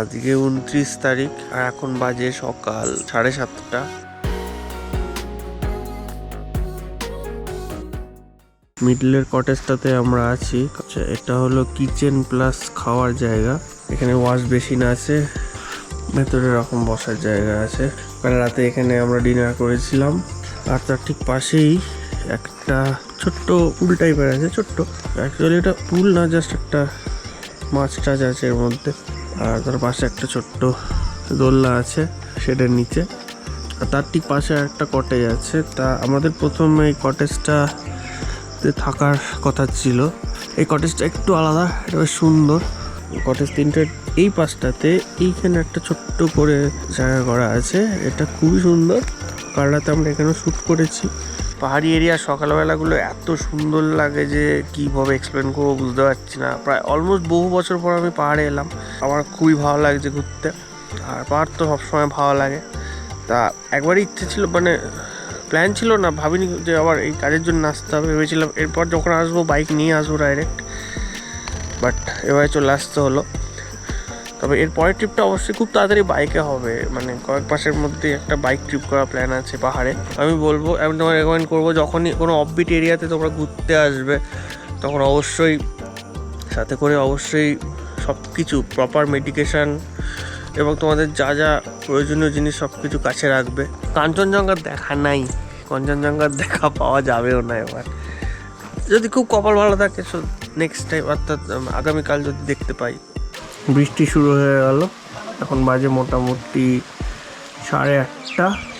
আজকে উনত্রিশ তারিখ আর এখন বাজে সকাল সাড়ে সাতটা। মিডলের কটেজটাতে আমরা আছি। আচ্ছা, এটা হলো কিচেন প্লাস খাওয়ার জায়গা। এখানে ওয়াশ বেসিন আছে ভেতরে রকম বসার জায়গা আছে। কাল রাতে এখানে আমরা ডিনার করেছিলাম। আর তার ঠিক পাশেই একটা ছোট্ট পুল টাইপের আছে ছোট্ট। অ্যাকচুয়ালি এটা পুল না জাস্ট একটা মাছ টাছ আছে এর মধ্যে। আর তার পাশে একটা ছোট্ট দোলনা আছে সেটার নিচে। আর তার ঠিক পাশে একটা কটেজ আছে। তা আমাদের প্রথম এই কটেজটা তে থাকার কথা ছিল। এই কটেজটা একটু আলাদা, এটা সুন্দর। কটেজ তিনটের এই পাশটাতে এইখানে একটা ছোট্ট করে জায়গা করা আছে। এটা খুবই সুন্দর। কাল আমরা এখানে শ্যুট করেছি। পাহাড়ি এরিয়া সকালবেলাগুলো এত সুন্দর লাগে যে কীভাবে এক্সপ্লেন করব বুঝতে পারছি না। প্রায় অলমোস্ট বহু বছর পর আমি পাহাড়ে এলাম। আমার খুবই ভালো লাগছে ঘুরতে। আর পাহাড় তো সবসময় ভালো লাগে। তা একবারই ইচ্ছে ছিল মানে প্ল্যান ছিল না, ভাবিনি যে আবার এই কাজের জন্য আসতে হবে। ভেবেছিলাম এরপর যখন আসব বাইক নিয়ে আসব ডাইরেক্ট বাট এবারে চলে আসতে হলো। তবে এর পরের ট্রিপটা অবশ্যই খুব তাড়াতাড়ি বাইকে হবে। মানে কয়েক মাসের মধ্যে একটা বাইক ট্রিপ করার প্ল্যান আছে পাহাড়ে। আমি বলব, আমি তোমার রেকমেন্ড করব, যখনই কোনো অফবিট এরিয়াতে তোমরা ঘুরতে আসবে, তখন অবশ্যই সাথে করে অবশ্যই সব কিছু প্রপার মেডিকেশান এবং তোমাদের যা যা প্রয়োজনীয় জিনিস সব কিছু কাছে রাখবে। কাঞ্চনজঙ্ঘার দেখা নাই। কাঞ্চনজঙ্ঘার দেখা পাওয়া যাবেও না এবার। যদি খুব কপাল ভালো থাকে সো নেক্সট টাইম অর্থাৎ আগামীকাল যদি দেখতে পাই। বৃষ্টি শুরু হয়ে গেল। এখন বাজে মোটামুটি সাড়ে আটটা।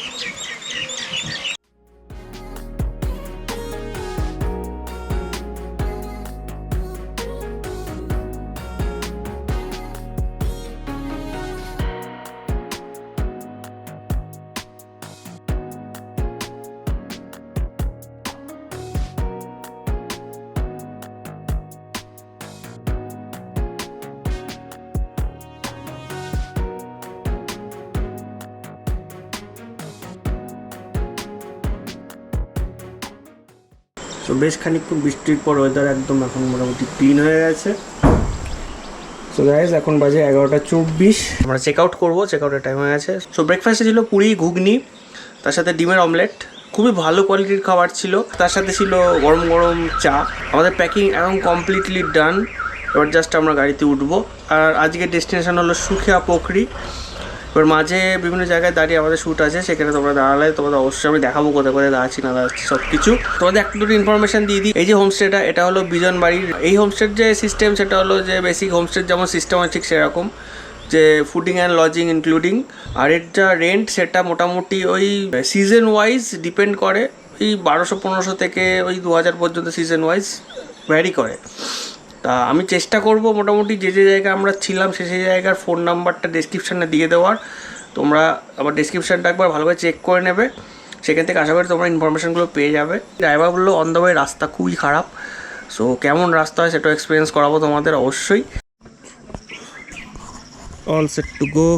তো বেশ খানিকক্ষণ বৃষ্টির পর ওয়েদার একদম এখন মোটামুটি ক্লিন হয়ে গেছে। সো গাইজ এখন বাজে এগারোটা চব্বিশ। আমরা চেক আউট করব চেক আউটের টাইম হয়ে গেছে। সো ব্রেকফাস্টে ছিল পুরি, ঘুগনি, তার সাথে ডিমের অমলেট খুবই ভালো কোয়ালিটির খাবার ছিল। তার সাথে ছিল গরম গরম চা। আমাদের প্যাকিং একদম কমপ্লিটলি ডান এবার জাস্ট আমরা গাড়িতে উঠবো। আর আজকের ডেস্টিনেশন হলো সুখিয়া পোখরি। এবার মাঝে বিভিন্ন জায়গায় দাঁড়িয়ে আমাদের শ্যুট আছে, সেখানে তোমরা দাঁড়ালে তোমাদের অবশ্যই আমি দেখাবো কোথায় কোথায় দাঁড়াচ্ছি, না দাঁড়াচ্ছি সব কিছু তোমাদের একটা দুটো ইনফরমেশন দিয়ে দিই। এই যে হোমস্টেটা এটা হলো বিজন বাড়ির এই হোমস্টের যে সিস্টেম সেটা হলো যে বেসিক হোমস্টের যেমন সিস্টেম আছে, ঠিক সেরকম। যে ফুডিং অ্যান্ড লজিং ইনক্লুডিং আর এর যা রেন্ট সেটা মোটামুটি ওই সিজন ওয়াইজ ডিপেন্ড করে, ওই বারোশো, পনেরোশো থেকে ওই দু হাজার পর্যন্ত সিজন ওয়াইজ ভ্যারি করে। তা আমি চেষ্টা করব মোটামুটি যে যে জায়গায় আমরা ছিলাম সে সেই জায়গার ফোন নাম্বারটা ডেসক্রিপশানে দিয়ে দেওয়ার। তোমরা আবার ডেসক্রিপশানটা একবার ভালোভাবে চেক করে নেবে। সেখান থেকে আশা করি তোমরা ইনফরমেশনগুলো পেয়ে যাবে। ড্রাইভার বলল অন দ্য ওয়ে রাস্তা খুবই খারাপ। সো কেমন রাস্তা হয় সেটাও এক্সপিরিয়েন্স করাবো তোমাদের অবশ্যই। অল সেট টু গো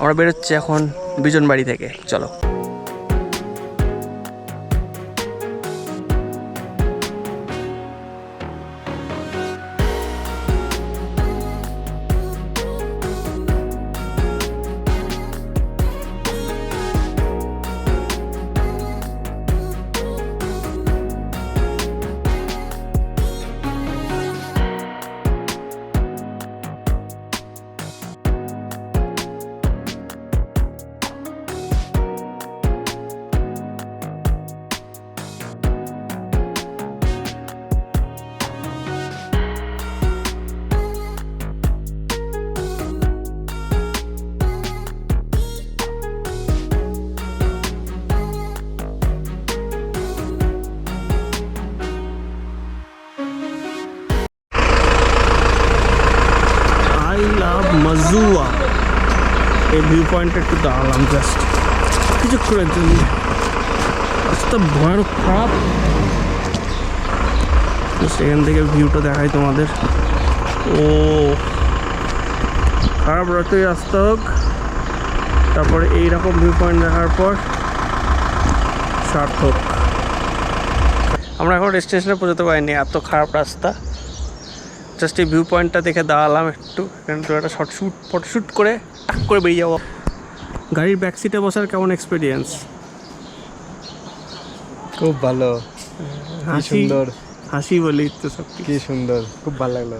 আমরা বেরোচ্ছি এখন বিজন বাড়ি থেকে। চলো। পয়েন্টে একটু দাঁড়ালাম জাস্ট কিছুক্ষণের জন্য রাস্তা ভয়ানক খারাপ। সেখান থেকে ভিউটা দেখাই তোমাদের। ও। খারাপ রাতেই রাস্তা হোক। তারপরে এইরকম ভিউ পয়েন্ট দেখার পর সার্থক। আমরা এখন ডেস্টিনেশনে পৌঁছতে পারিনি। এত খারাপ রাস্তা। জাস্ট এই ভিউ পয়েন্টটা দেখে দাঁড়ালাম একটু। একটা শর্ট শ্যুট ফটোশ্যুট করে টাক করে বেরিয়ে যাব। গাড়ির ব্যাক সিটে বসার কেমন এক্সপিরিয়েন্স খুব ভালো। কি হাসি? সুন্দর। হাসি বলি তো সব কি সুন্দর। খুব ভালো লাগল।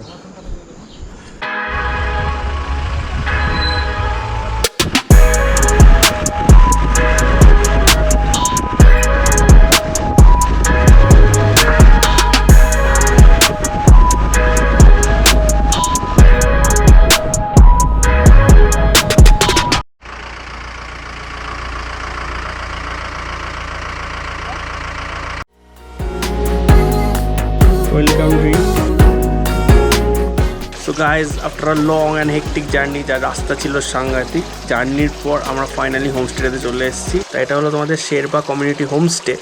Guys after long and hectic journey যা রাস্তা ছিল সাংঘাতিক, জার্নির পর আমরা ফাইনালি হোমস্টেতে চলে এসেছি। তা এটা হলো তোমাদের শেরপা কমিউনিটি হোমস্টে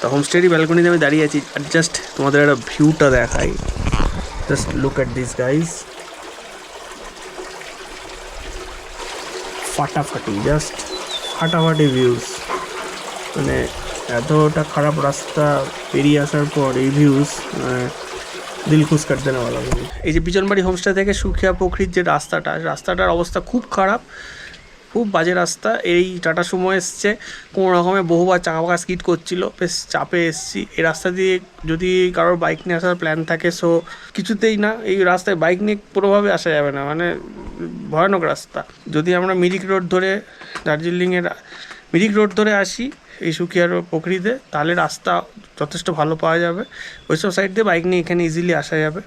তো হোমস্টেরই ব্যালকনিতে আমি দাঁড়িয়ে আছি, আর জাস্ট তোমাদের একটা ভিউটা দেখাই। Just look at this guys ফাটাফাটি জাস্ট ফাটাফাটি ভিউজ মানে এতটা খারাপ রাস্তা পেরিয়ে আসার পর এই ভিউজ দিল খুশ কাটতে না বলা এই যে বিজনবাড়ি হোমস্টে থেকে সুখিয়া পুকুরির যে রাস্তাটা, রাস্তাটার অবস্থা খুব খারাপ। খুব বাজে রাস্তা। এই টাটা সময় এসছে, কোনো রকমে বহুবার চাকা পাকা স্কিট করছিল, বেশ চাপে এসছি। এই রাস্তা দিয়ে যদি কারোর বাইক নিয়ে আসার প্ল্যান থাকে সো কিছুতেই না, এই রাস্তায় বাইক নিয়ে কোনোভাবে আসা যাবে না। মানে ভয়ানক রাস্তা। যদি আমরা মিরিক রোড ধরে দার্জিলিংয়ের মিরিক রোড ধরে আসি, এই সুখিয়ার পুকুরিতে তাহলে রাস্তা যথেষ্ট ভালো পাওয়া যাবে। ওইসব সাইড দিয়ে বাইক নিয়ে এখানে ইজিলি আসা যাবে।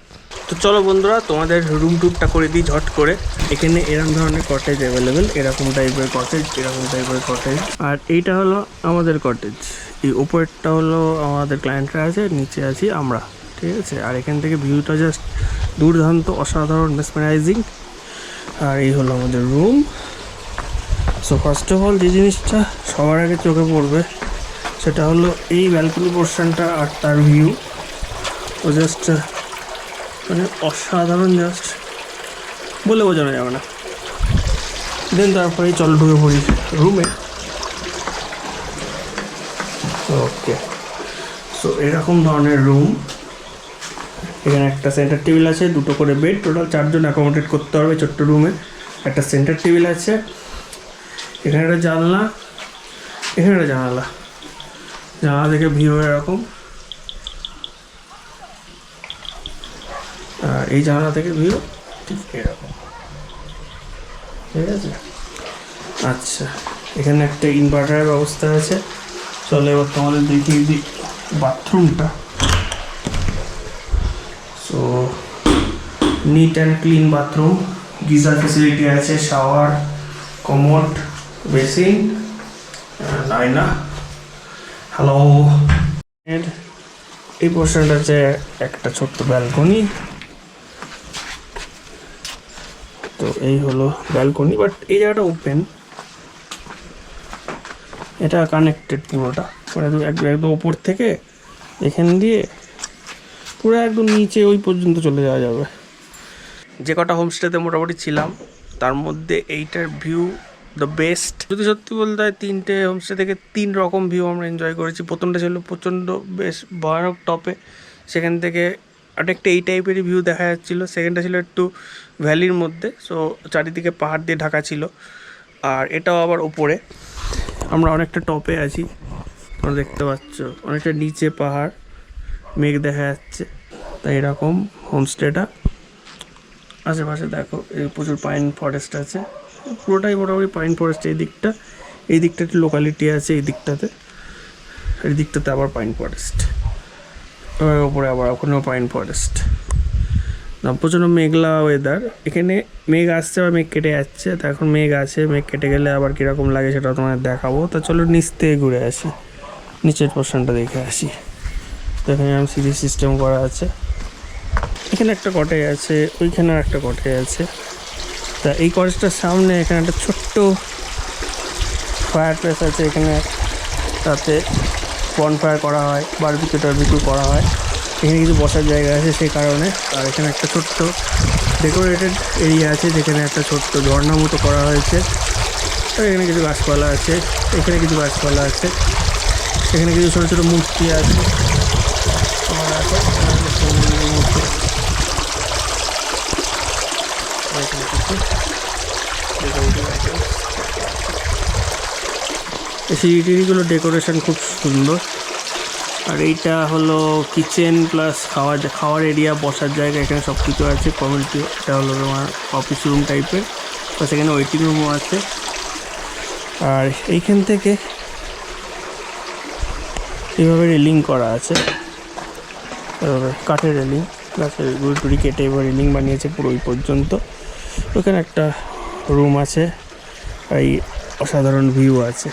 তো চলো বন্ধুরা, তোমাদের রুম টুরটা করে দিই ঝট করে। এখানে এরকম ধরনের কটেজ অ্যাভেলেবেল এরকম টাইপের কটেজ এরকম টাইপের কটেজ আর এইটা হলো আমাদের কটেজ এই উপরেরটা হলো আমাদের ক্লায়েন্টরা আছে, নিচে আছি আমরা, ঠিক আছে? আর এখান থেকে ভিউটা জাস্ট দুর্দান্ত, অসাধারণ মেসমেরাইজিং আর এই হলো আমাদের room so first of all যে জিনিসটা সবার আগে চোখে পড়বে, সেটা হলো এই ব্যালকনি পোর্শনটা আর তার ভিউ ও জাস্ট মানে অসাধারণ জাস্ট বলে বোঝানো যাবে না। দেন তারপরে চল ঢুকে পড়ি রুমে ওকে সো এরকম ধরনের রুম এখানে একটা সেন্টার টেবিল আছে, দুটো করে বেড টোটাল চারজন অ্যাকোমোডেট করতে হবে ছোট্ট রুমে একটা সেন্টার টেবিল আছে। এখানে একটা জানলা, এখানে একটা জানালা। জানলা থেকে ভিউ এরকম। আর এই জানলা থেকে ভিউ ঠিক এরকম। ঠিক আছে? আচ্ছা এখানে একটা ইনভার্টারের ব্যবস্থা আছে। চলো এবার তোমাদের দেখিয়ে দিই বাথরুমটা so neat and clean bathroom geyser facility আছে শাওয়ার কমোড বেসিন আয়না হ্যালো এর এই পোর্শনটা হচ্ছে একটা ছোট্ট ব্যালকনি তো এই হলো ব্যালকনি বাট এই জায়গাটা ওপেন এটা কানেক্টেড পুরোটা মানে একদম ওপর থেকে এখান দিয়ে পুরো একদম নিচে ওই পর্যন্ত চলে যাওয়া যাবে। যে কটা হোমস্টেতে মোটামুটি ছিলাম, তার মধ্যে এইটার ভিউ দ্য বেস্ট যদি সত্যি বলতে হয়, তিনটে হোমস্টে থেকে তিন রকম ভিউ আমরা এনজয় করেছি। প্রথমটা ছিল প্রচণ্ড বেশ ভয়ানক টপে সেখান থেকে অনেকটা এই টাইপেরই ভিউ দেখা যাচ্ছিল। সেকেন্ডটা ছিল একটু ভ্যালির মধ্যে সো চারিদিকে পাহাড় দিয়ে ঢাকা ছিল। আর এটাও আবার ওপরে আমরা অনেকটা টপে আছি। তোমরা দেখতে পাচ্ছ, অনেকটা নিচে পাহাড়, মেঘ দেখা যাচ্ছে। তাই এরকম হোমস্টেটা আশেপাশে দেখো প্রচুর পাইন ফরেস্ট আছে। পুরোটাই মোটামুটি পাইন ফরেস্ট এই দিকটা। এই দিকটা একটু লোকালিটি আছে এই দিকটাতে। এই দিকটাতে আবার পাইন ফরেস্ট ওপরে আবার ওখানেও পাইন ফরেস্ট প্রচণ্ড মেঘলা ওয়েদার এখানে মেঘ আসছে, আবার মেঘ কেটে যাচ্ছে। তো এখন মেঘ আছে, মেঘ কেটে গেলে আবার কীরকম লাগে সেটা তোমাদের দেখাবো। তা চলো নিচ থেকে ঘুরে আসি। নিচের পোর্শনটা দেখে আসি। তো এখানে আমি সিডি সিস্টেম করা আছে। এখানে একটা কটেজ আছে ওইখানে একটা কটেজ আছে। তা এই কটেজটার সামনে এখানে একটা ছোট্ট ফায়ার প্লেস আছে। এখানে তাতে বনফায়ার করা হয় বারবিকিউ টারবিকিউ করা হয়। এখানে কিছু বসার জায়গা আছে সেই কারণে। আর এখানে একটা ছোট্ট ডেকোরেটেড এরিয়া আছে যেখানে একটা ছোট্ট ঝর্ণা মতো করা হয়েছে। আর এখানে কিছু গাছপালা আছে এখানে কিছু গাছপালা আছে এখানে কিছু ছোটো ছোটো মূর্তি আছে। আর আছে, মূর্তি। সিঁড়িটিগুলো ডেকোরেশন খুব সুন্দর। আর এইটা হলো কিচেন প্লাস খাওয়ার খাওয়ার এরিয়া বসার জায়গা, এখানে সব কিছু আছে। কমিউনিটি এটা হলো তোমার অফিস রুম টাইপের প্লাস এখানে ওয়েটিং রুমও আছে। আর এইখান থেকে এইভাবে রেলিং করা আছে। কাঠের রেলিং গাছের গুড়ি টুড়ি কেটে এবার রেলিং বানিয়েছে পুরো ওই পর্যন্ত। ওখানে একটা রুম আছে, এই অসাধারণ ভিউ আছে।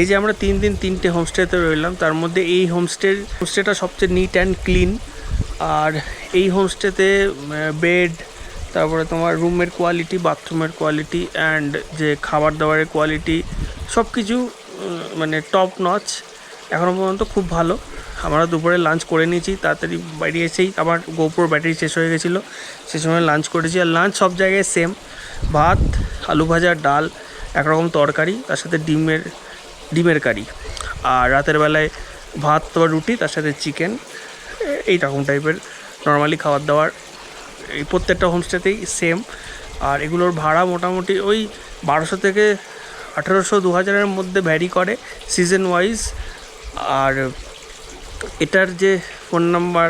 এই যে আমরা তিন দিন তিনটে হোমস্টেতে রইলাম, তার মধ্যে এই হোমস্টে হোমস্টেটা সবচেয়ে নিট অ্যান্ড ক্লিন আর এই হোমস্টেতে বেড তারপরে তোমার রুমের কোয়ালিটি বাথরুমের কোয়ালিটি অ্যান্ড যে খাবার দাবারের কোয়ালিটি সব কিছু মানে টপ নচ এখনও পর্যন্ত খুব ভালো। আমরা দুপুরে লাঞ্চ করে নিয়েছি, তাড়াতাড়ি বাড়ি এসেই আমার গোপুর ব্যাটারি শেষ হয়ে গেছিল। সে সময় লাঞ্চ করেছি আর লাঞ্চ সব জায়গায় সেম ভাত, আলু ভাজা, ডাল, একরকম তরকারি, তার সাথে ডিমের ডিমের কারি। আর রাতের বেলায় ভাত বা রুটি, তার সাথে চিকেন এই রকম টাইপের নর্মালি খাবার দাবার। এই প্রত্যেকটা হোমস্টেতেই সেম আর এগুলোর ভাড়া মোটামুটি ওই বারোশো থেকে আঠেরোশো দু হাজারের মধ্যে ভ্যারি করে সিজন ওয়াইজ আর এটার যে ফোন নাম্বার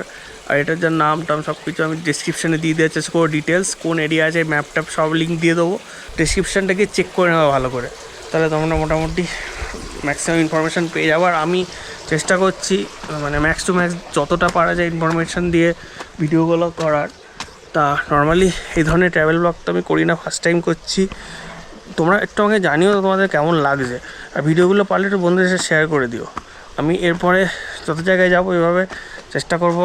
আর এটার যে নাম টাম সব কিছু আমি ডিসক্রিপশানে দিয়ে দেওয়ার চেষ্টা করব ডিটেলস কোন এরিয়া আছে ম্যাপ ট্যাপ সব লিঙ্ক দিয়ে দেবো। ডিসক্রিপশানটাকে চেক করে নেওয়া ভালো করে। তাহলে তোমরা মোটামুটি ম্যাক্সিমাম ইনফরমেশান পেয়ে যাব। আর আমি চেষ্টা করছি মানে ম্যাক্স টু ম্যাক্স যতটা পারা যায় ইনফরমেশান দিয়ে ভিডিওগুলো করার। তা নর্মালি এই ধরনের ট্রাভেল ব্লগ তো আমি করি না ফার্স্ট টাইম করছি। তোমরা একটু আমাকে জানিও তোমাদের কেমন লাগছে। আর ভিডিওগুলো পারলে একটু বন্ধুদের সাথে শেয়ার করে দিও। আমি এরপরে যত জায়গায় যাব, এভাবে চেষ্টা করব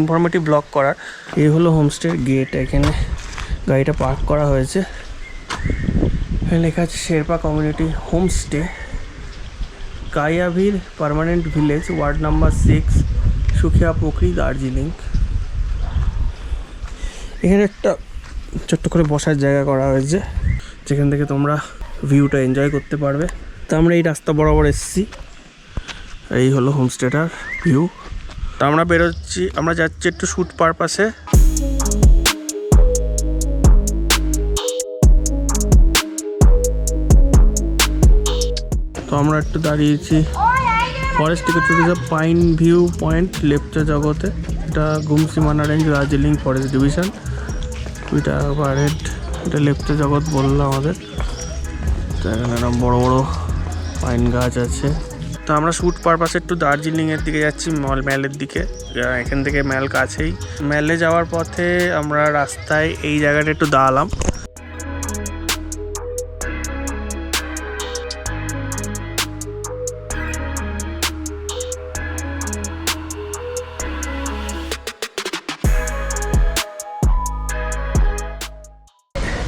ইনফরমেটিভ ব্লগ করার। এই হলো হোমস্টের গেট এখানে গাড়িটা পার্ক করা হয়েছে। লেখা আছে Sherpa community homestay কায়াভির permanent village ward number six Sukhia Pokhri, Darjeeling. এখানে একটা ছোট্ট করে বসার জায়গা করা হয়েছে, যেখান থেকে তোমরা ভিউটা এনজয় করতে পারবে। তা আমরা এই রাস্তা বরাবর এসেছি। এই হলো হোমস্টেটার ভিউ। তা আমরা বেরোচ্ছি, আমরা যাচ্ছি একটু শ্যুট পারপাসে। তো আমরা একটু দাঁড়িয়েছি ফরেস্ট থেকে ticket tourism pine view point Lepcha জগতে। এটা গুমসিমানা রেঞ্জ দার্জিলিং ফরেস্ট ডিভিশন এটা পার হেড এটা লেপচা জগৎ বলল আমাদের। তো এখানে বড় বড় পাইন গাছ আছে। তো আমরা শ্যুট পারপাসে একটু দার্জিলিংয়ের দিকে যাচ্ছি মল ম্যালের দিকে। এখান থেকে ম্যাল কাছেই। ম্যালে যাওয়ার পথে আমরা রাস্তায় এই জায়গাটা একটু দাঁড়ালাম।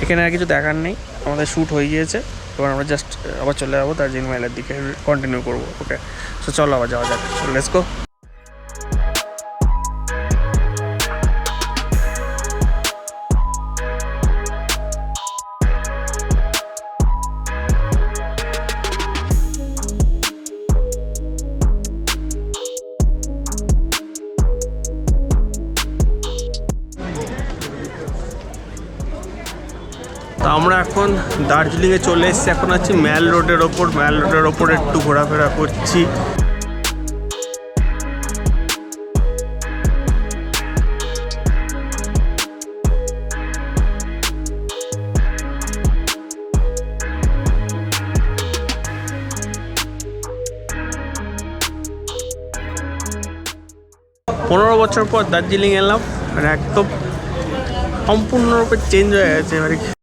এখানে আর কিছু দেখার নেই। আমাদের শ্যুট হয়ে গিয়েছে। এবার আমরা জাস্ট আবার চলে যাব, দার্জিলিং মাইলের দিকে কন্টিনিউ করব ওকে সো চলো আবার যাওয়া যাক। লেটস গো দার্জিলিংয়ে চলে এসেছি। এখন আছি ম্যাল রোডের ওপর। ম্যাল রোডের ওপর একটু ঘোরাফেরা করছি। পনেরো বছর পর দার্জিলিং এলাম। মানে একদম সম্পূর্ণরূপে চেঞ্জ হয়ে গেছে এবারে।